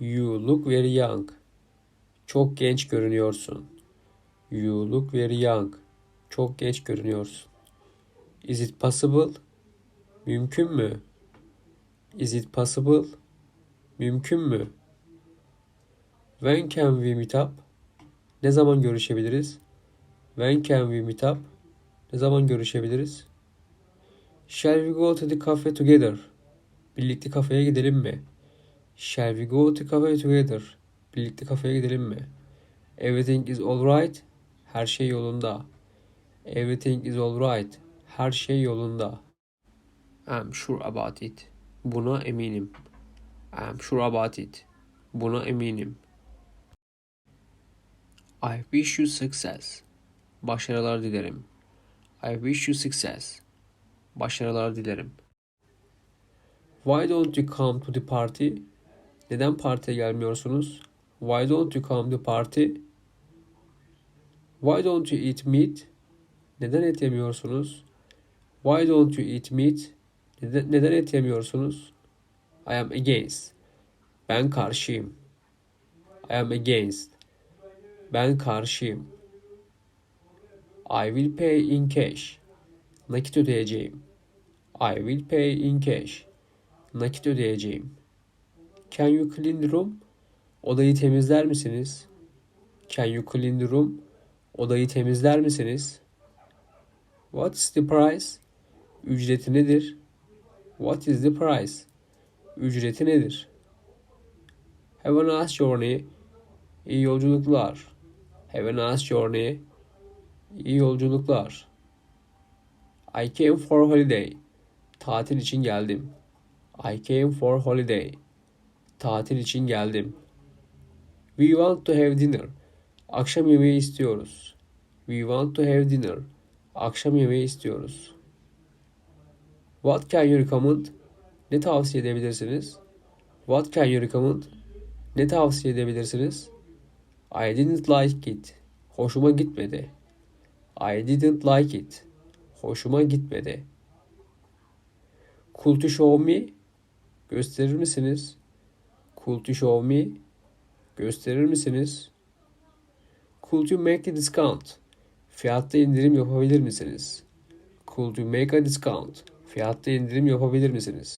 You look very young. Çok genç görünüyorsun. You look very young. Çok genç görünüyorsun. Is it possible? Mümkün mü? Is it possible? Mümkün mü? When can we meet up? Ne zaman görüşebiliriz? When can we meet up? Ne zaman görüşebiliriz? Shall we go to the cafe together? Birlikte kafeye gidelim mi? Shall we go to cafe together? Birlikte kafeye gidelim mi? Everything is alright. Her şey yolunda. Everything is alright. Her şey yolunda. I'm sure about it. Buna eminim. I'm sure about it. Buna eminim. I wish you success. Başarılar dilerim. I wish you success. Başarılar dilerim. Why don't you come to the party? Neden partiye gelmiyorsunuz? Why don't you come to party? Why don't you eat meat? Neden et yemiyorsunuz? Why don't you eat meat? Neden, neden et yemiyorsunuz? I am against. Ben karşıyım. I am against. Ben karşıyım. I will pay in cash. Nakit ödeyeceğim. I will pay in cash. Nakit ödeyeceğim. Can you clean the room? Odayı temizler misiniz? Can you clean the room? Odayı temizler misiniz? What is the price? Ücreti nedir? What is the price? Ücreti nedir? Have a nice journey. İyi yolculuklar. Have a nice journey. İyi yolculuklar. I came for holiday. Tatil için geldim. I came for holiday. Tatil için geldim. We want to have dinner. Akşam yemeği istiyoruz. We want to have dinner. Akşam yemeği istiyoruz. What can you recommend? Ne tavsiye edebilirsiniz? What can you recommend? Ne tavsiye edebilirsiniz? I didn't like it. Hoşuma gitmedi. I didn't like it. Hoşuma gitmedi. Could you show me? Gösterir misiniz? Could you show me? Gösterir misiniz? Could you make a discount? Fiyatta indirim yapabilir misiniz? Could you make a discount? Fiyatta indirim yapabilir misiniz?